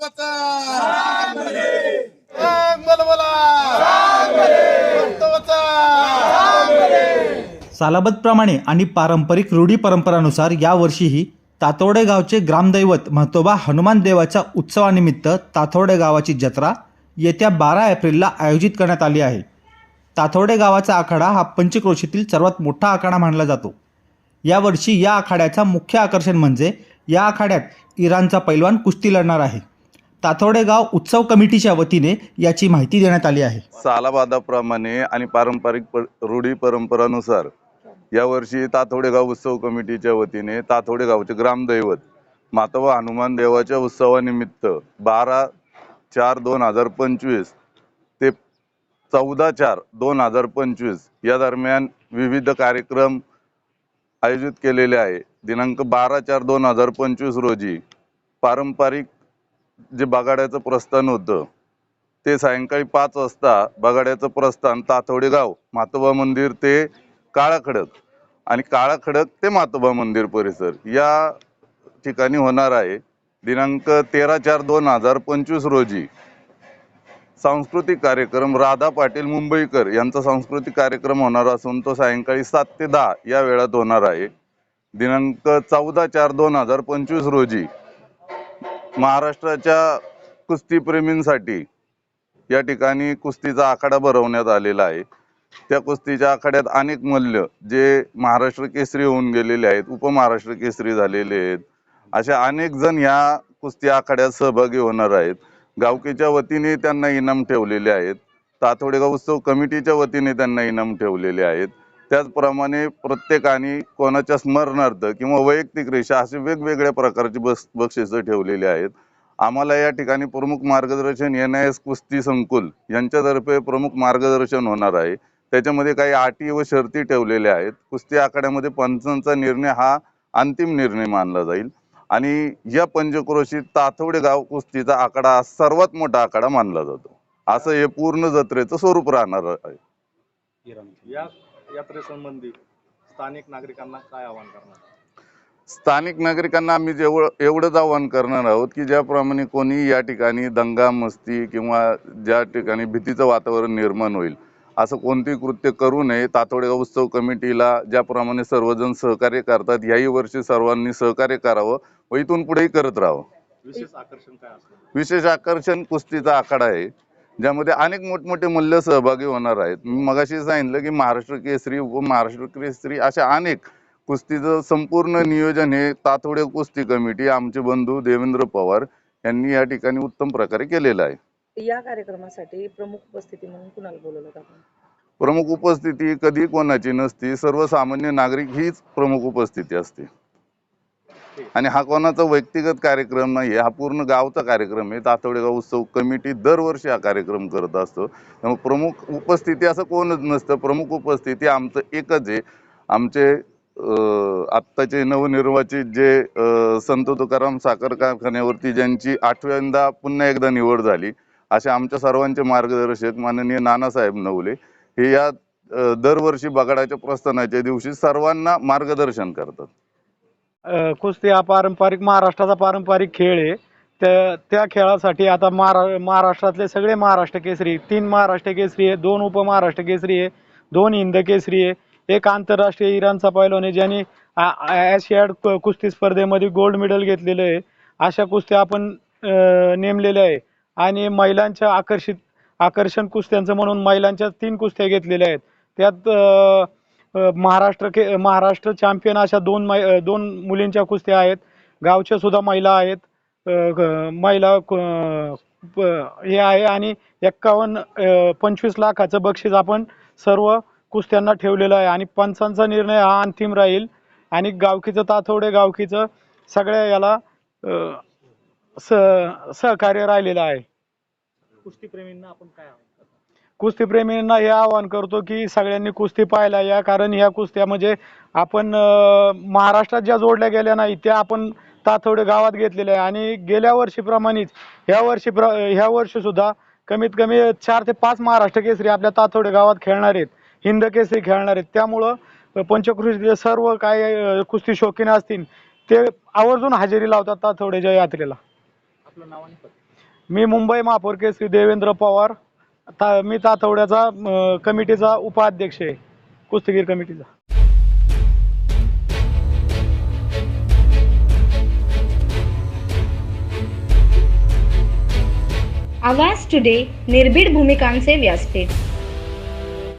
महत्त्वाचा सालाबतप्रमाणे आणि पारंपरिक रूढी परंपरानुसार यावर्षीही तातोडे गावचे ग्रामदैवत महतोबा हनुमान देवाच्या उत्सवानिमित्त तातोडे गावाची जत्रा येत्या बारा एप्रिलला आयोजित करण्यात आली आहे. तातोडे गावाचा आखाडा हा पंचक्रोशीतील सर्वात मोठा आखाडा मानला जातो. यावर्षी या आखाड्याचा मुख्य आकर्षण म्हणजे या आखाड्यात इराणचा पैलवान कुस्ती लढणार आहे. तातोडेगाव उत्सव कमिटीच्या वतीने याची माहिती देण्यात आली आहे. सालाबादाप्रमाणे आणि पारंपरिक प- रूढी परंपरानुसार यावर्षी ताथोडेगाव उत्सव कमिटीच्या वतीने तातोडेगावचे ग्रामदैवत मातवा हनुमान देवाच्या उत्सवानिमित्त बारा चार दोन हजार पंचवीस ते चौदा चार दोन हजार पंचवीस या दरम्यान विविध कार्यक्रम आयोजित केलेले आहे. दिनांक बारा चार दोन हजार पंचवीस रोजी पारंपरिक जे बगाड्याचं प्रस्थान होतं ते सायंकाळी पाच वाजता बगाड्याचं प्रस्थान तातोडे गाव मातोबा मंदिर ते काळाखडक आणि काळाखडक ते मातोबा मंदिर परिसर या ठिकाणी होणार आहे. दिनांक तेरा चार दोन हजार पंचवीस रोजी सांस्कृतिक कार्यक्रम राधा पाटील मुंबईकर यांचा सांस्कृतिक कार्यक्रम होणार असून तो सायंकाळी सात ते दहा या वेळात होणार आहे. दिनांक चौदा चार दोन हजार पंचवीस रोजी महाराष्ट्राच्या कुस्तीप्रेमींसाठी या ठिकाणी कुस्तीचा आखाडा भरवण्यात आलेला आहे. त्या कुस्तीच्या आखाड्यात अनेक मल्ल जे महाराष्ट्र केसरी होऊन गेलेले आहेत उपमहाराष्ट्र केसरी झालेले आहेत अशा अनेक जण ह्या कुस्ती आखाड्यात सहभागी होणार आहेत. गावकीच्या वतीने त्यांना इनाम ठेवलेले आहेत. तातोडेगाव उत्सव कमिटीच्या वतीने त्यांना इनाम ठेवलेले आहेत. त्याचप्रमाणे प्रत्येकाने कोणाच्या स्मरणार्थ किंवा वैयक्तिक रेषा असे वेगवेगळ्या प्रकारची बस बक्षिसं ठेवलेली आहेत. आम्हाला या ठिकाणी प्रमुख मार्गदर्शन एन आय एस कुस्ती संकुल यांच्यातर्फे प्रमुख मार्गदर्शन होणार आहे. त्याच्यामध्ये काही अटी व शर्ती ठेवलेल्या आहेत. कुस्ती आखाड्यामध्ये पंचांचा निर्णय हा अंतिम निर्णय मानला जाईल. आणि या पंचक्रोशीत ताथवडे गाव कुस्तीचा आखाडा हा सर्वात मोठा आखाडा मानला जातो. असं हे पूर्ण जत्रेचं स्वरूप राहणार आहे. या यात्रेसंबंधी स्थानिक नागरिकांना काय आवाहन करणार? स्थानिक नागरिकांना आम्ही जेवढं एवढंच आवाहन करणार आहोत की ज्याप्रमाणे कोणी या ठिकाणी दंगा मस्ती किंवा ज्या ठिकाणी भीतीचं वातावरण निर्माण होईल असं कोणतेही कृत्य करू नये. तातोडेगाव उत्सव कमिटीला ज्याप्रमाणे सर्वजण सहकार्य करतात याही वर्षी सर्वांनी सहकार्य करावं व इथून पुढेही करत राहावं. विशेष आकर्षण काय असणार? विशेष आकर्षण कुस्तीचा आखाडा आहे. ज्यामध्ये अनेक मोठमोठे मल्ल सहभागी होणार आहेत. मी मगाशी सांगितलं की महाराष्ट्र केसरी व महाराष्ट्र केसरी अशा अनेक कुस्तीचं संपूर्ण नियोजन हे तातोडे कुस्ती कमिटी आमचे बंधू देवेंद्र पवार यांनी या ठिकाणी उत्तम प्रकारे केलेलं आहे. या कार्यक्रमासाठी प्रमुख उपस्थिती म्हणून कुणाला बोलवलं आपण? प्रमुख उपस्थिती कधी कोणाची नसती. सर्वसामान्य नागरिक हीच प्रमुख उपस्थिती असते. आणि हा कोणाचा व्यक्तिगत कार्यक्रम नाही हा पूर्ण गावचा कार्यक्रम आहे. तातवडेगाव उत्सव कमिटी दरवर्षी हा कार्यक्रम करत असतो. त्यामुळे प्रमुख उपस्थिती असं कोणच नसतं. प्रमुख उपस्थिती आमचं एकच आहे. आमचे आत्ताचे नवनिर्वाचित जे संत तुकाराम साखर कारखान्यावरती ज्यांची आठव्यांदा पुन्हा एकदा निवड झाली असे आमच्या सर्वांचे मार्गदर्शक माननीय नानासाहेब नवले हे या दरवर्षी बगाडाच्या प्रस्थानाच्या दिवशी सर्वांना मार्गदर्शन करतात. अ, कुस्ती हा पारंपरिक महाराष्ट्राचा पारंपरिक खेळ आहे. त्या त्या खेळासाठी आता महारा महाराष्ट्रातले सगळे महाराष्ट्र केसरी तीन महाराष्ट्र केसरी आहे दोन उपमहाराष्ट्र केसरी आहे दोन हिंद केसरी आहे एक आंतरराष्ट्रीय इराणचा पैलवान आहे ज्यांनी ॲशियाड कुस्ती स्पर्धेमध्ये गोल्ड मेडल घेतलेलं आहे. अशा कुस्त्या आपण अ, नेमलेल्या आहे. आणि महिलांच्या आकर्षित आकर्षण कुस्त्यांचं म्हणून महिलांच्या तीन कुस्त्या घेतलेल्या आहेत. त्यात अ, महाराष्ट्र के महाराष्ट्र चॅम्पियन अशा दोन मै दोन मुलींच्या कुस्त्या आहेत. गावच्या सुद्धा महिला आहेत. महिला हे आहे आणि एक्कावन्न पंचवीस लाखाचं बक्षीस आपण सर्व कुस्त्यांना ठेवलेलं आहे. आणि पंचांचा निर्णय हा अंतिम राहील. आणि गावकीचं ताथवडे गावकीचं सगळ्या याला सहकार्य राहिलेलं आहे. कुस्तीप्रेमींना आपण काय कुस्तीप्रेमींना हे आवाहन करतो की सगळ्यांनी कुस्ती पाहायला या. कारण ह्या कुस्त्या म्हणजे आपण महाराष्ट्रात ज्या जोडल्या गेल्या नाही त्या आपण ताथवडे गावात घेतलेल्या आहे आणि गेल्या वर्षीप्रमाणेच ह्या वर्षी प्र ह्या वर्षी सुद्धा कमीत कमी चार ते पाच महाराष्ट्र केसरी आपल्या ताथवडे गावात खेळणार आहेत. हिंद केसरी खेळणार आहेत. त्यामुळं पंचकृषीतले सर्व काय कुस्ती शौकीन असतील ते आवर्जून हजेरी लावतात ताथवड्याच्या यात्रेला. मी मुंबई महापौर केसरी देवेंद्र पवार. ता मी तातवड्याचा कमिटीचा उपाध्यक्ष आहे. कुस्तीगीर कमिटीचा. आवाज टुडे निर्भीड भूमिकांचे व्यासपीठ.